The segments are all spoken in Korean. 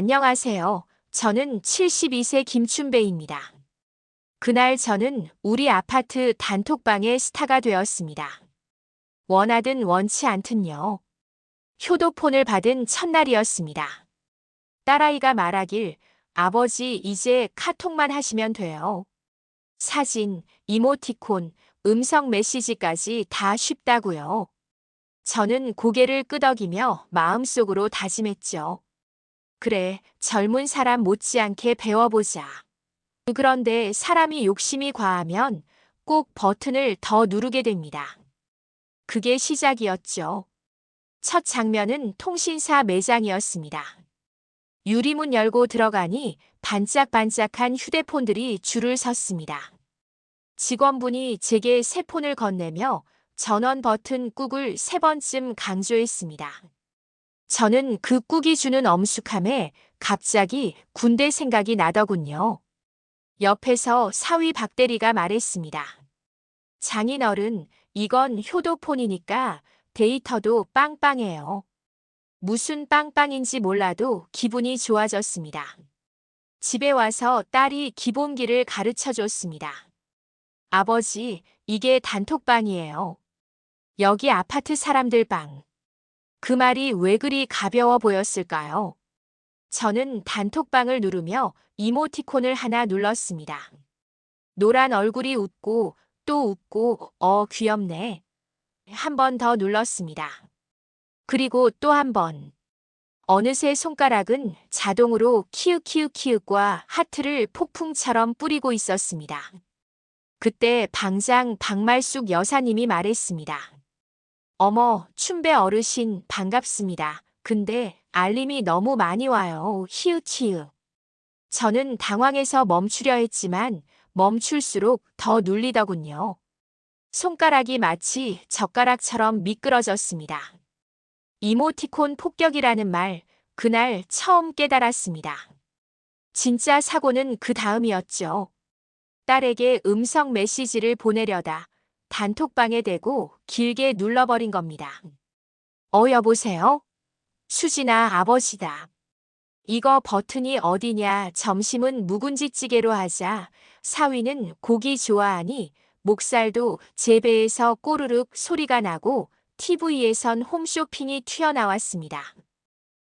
안녕하세요. 저는 72세 김춘배입니다. 그날 저는 우리 아파트 단톡방의 스타가 되었습니다. 원하든 원치 않든요. 효도폰을 받은 첫날이었습니다. 딸아이가 말하길 아버지 이제 카톡만 하시면 돼요. 사진, 이모티콘, 음성 메시지까지 다 쉽다고요. 저는 고개를 끄덕이며 마음속으로 다짐했죠. 그래, 젊은 사람 못지않게 배워보자. 그런데 사람이 욕심이 과하면 꼭 버튼을 더 누르게 됩니다. 그게 시작이었죠. 첫 장면은 통신사 매장이었습니다. 유리문 열고 들어가니 반짝반짝한 휴대폰들이 줄을 섰습니다. 직원분이 제게 새 폰을 건네며 전원 버튼 꾹을 세 번쯤 강조했습니다. 저는 그 꾹이 주는 엄숙함에 갑자기 군대 생각이 나더군요. 옆에서 사위 박대리가 말했습니다. 장인어른, 이건 효도폰이니까 데이터도 빵빵해요. 무슨 빵빵인지 몰라도 기분이 좋아졌습니다. 집에 와서 딸이 기본기를 가르쳐 줬습니다. 아버지, 이게 단톡방이에요. 여기 아파트 사람들 방. 그 말이 왜 그리 가벼워 보였을까요? 저는 단톡방을 누르며 이모티콘을 하나 눌렀습니다. 노란 얼굴이 웃고 또 웃고 어 귀엽네. 한 번 더 눌렀습니다. 그리고 또 한 번. 어느새 손가락은 자동으로 키읔키읔키읔과 하트를 폭풍처럼 뿌리고 있었습니다. 그때 방장 박말숙 여사님이 말했습니다. 어머, 춘배 어르신 반갑습니다. 근데 알림이 너무 많이 와요. 히읗히읗. 저는 당황해서 멈추려 했지만 멈출수록 더 눌리더군요. 손가락이 마치 젓가락처럼 미끄러졌습니다. 이모티콘 폭격이라는 말, 그날 처음 깨달았습니다. 진짜 사고는 그 다음이었죠. 딸에게 음성 메시지를 보내려다 단톡방에 대고 길게 눌러버린 겁니다. 어, 여보세요? 수진아, 아버지다. 이거 버튼이 어디냐, 점심은 묵은지찌개로 하자. 사위는 고기 좋아하니 목살도 제 배에서 꼬르륵 소리가 나고 TV에선 홈쇼핑이 튀어나왔습니다.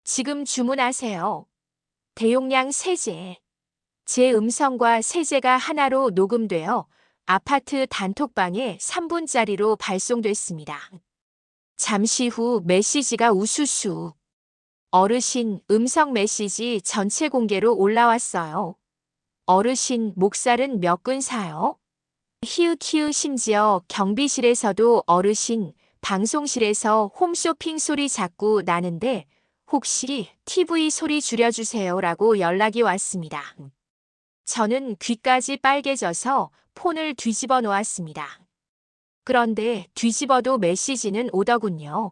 지금 주문하세요. 대용량 세제. 제 음성과 세제가 하나로 녹음되어 아파트 단톡방에 3분짜리로 발송됐습니다. 잠시 후 메시지가 우수수. 어르신 음성 메시지 전체 공개로 올라왔어요. 어르신 목살은 몇 근 사요? 히읗히읗 심지어 경비실에서도 어르신 방송실에서 홈쇼핑 소리 자꾸 나는데 혹시 TV 소리 줄여주세요 라고 연락이 왔습니다. 저는 귀까지 빨개져서 폰을 뒤집어 놓았습니다. 그런데 뒤집어도 메시지는 오더군요.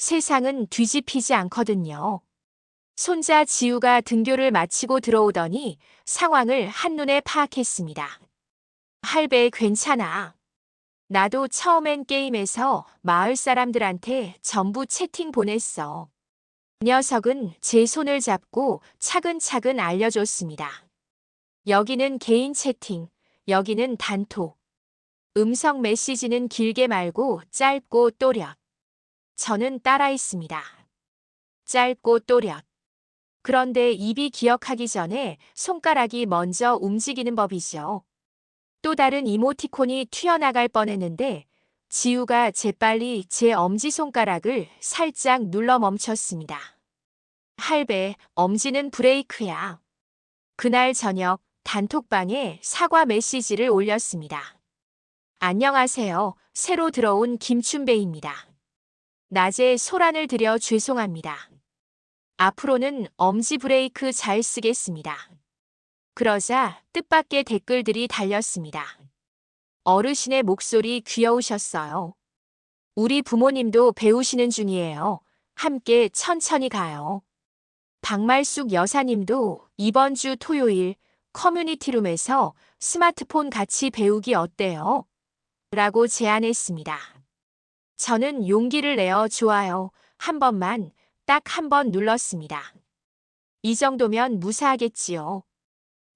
세상은 뒤집히지 않거든요. 손자 지우가 등교를 마치고 들어오더니 상황을 한눈에 파악했습니다. 할배 괜찮아. 나도 처음엔 게임에서 마을 사람들한테 전부 채팅 보냈어. 녀석은 제 손을 잡고 차근차근 알려줬습니다. 여기는 개인 채팅, 여기는 단톡. 음성 메시지는 길게 말고 짧고 또렷. 저는 따라했습니다. 짧고 또렷. 그런데 입이 기억하기 전에 손가락이 먼저 움직이는 법이죠. 또 다른 이모티콘이 튀어나갈 뻔했는데 지우가 재빨리 제 엄지손가락을 살짝 눌러 멈췄습니다. 할배, 엄지는 브레이크야. 그날 저녁 단톡방에 사과 메시지를 올렸습니다. 안녕하세요. 새로 들어온 김춘배입니다. 낮에 소란을 드려 죄송합니다. 앞으로는 엄지 브레이크 잘 쓰겠습니다. 그러자 뜻밖의 댓글들이 달렸습니다. 어르신의 목소리 귀여우셨어요. 우리 부모님도 배우시는 중이에요. 함께 천천히 가요. 박말숙 여사님도 이번 주 토요일 커뮤니티룸에서 스마트폰 같이 배우기 어때요? 라고 제안했습니다. 저는 용기를 내어 좋아요. 한 번만 딱 한 번 눌렀습니다. 이 정도면 무사하겠지요.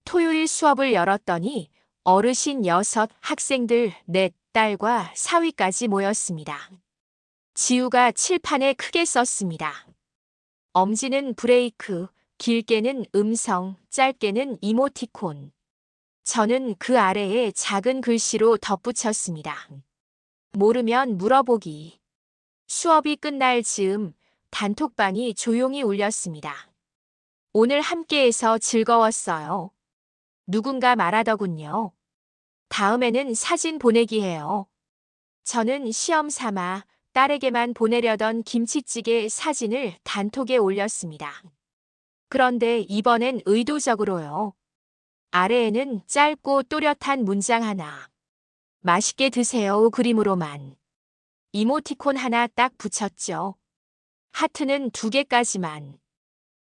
토요일 수업을 열었더니 어르신 여섯, 학생들 넷, 딸과 사위까지 모였습니다. 지우가 칠판에 크게 썼습니다. 엄지는 브레이크, 길게는 음성, 짧게는 이모티콘. 저는 그 아래에 작은 글씨로 덧붙였습니다. 모르면 물어보기. 수업이 끝날 즈음 단톡방이 조용히 울렸습니다. 오늘 함께해서 즐거웠어요. 누군가 말하더군요. 다음에는 사진 보내기 해요. 저는 시험 삼아 딸에게만 보내려던 김치찌개 사진을 단톡에 올렸습니다. 그런데 이번엔 의도적으로요. 아래에는 짧고 또렷한 문장 하나. 맛있게 드세요 그림으로만. 이모티콘 하나 딱 붙였죠. 하트는 두 개까지만.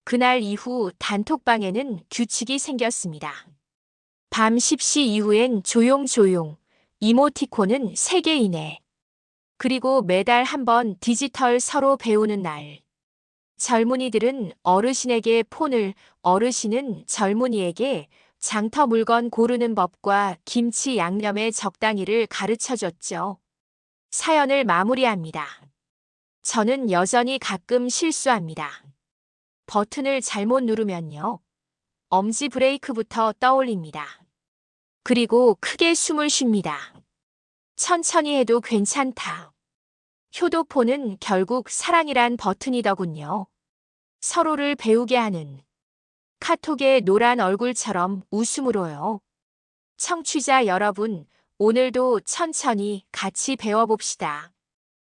그날 이후 단톡방에는 규칙이 생겼습니다. 밤 10시 이후엔 조용조용, 이모티콘은 3개 이내. 그리고 매달 한 번 디지털 서로 배우는 날. 젊은이들은 어르신에게 폰을, 어르신은 젊은이에게 장터 물건 고르는 법과 김치 양념의 적당히를 가르쳐 줬죠. 사연을 마무리합니다. 저는 여전히 가끔 실수합니다. 버튼을 잘못 누르면요. 엄지 브레이크부터 떠올립니다. 그리고 크게 숨을 쉽니다. 천천히 해도 괜찮다. 효도폰은 결국 사랑이란 버튼이더군요. 서로를 배우게 하는 카톡의 노란 얼굴처럼 웃음으로요. 청취자 여러분, 오늘도 천천히 같이 배워봅시다.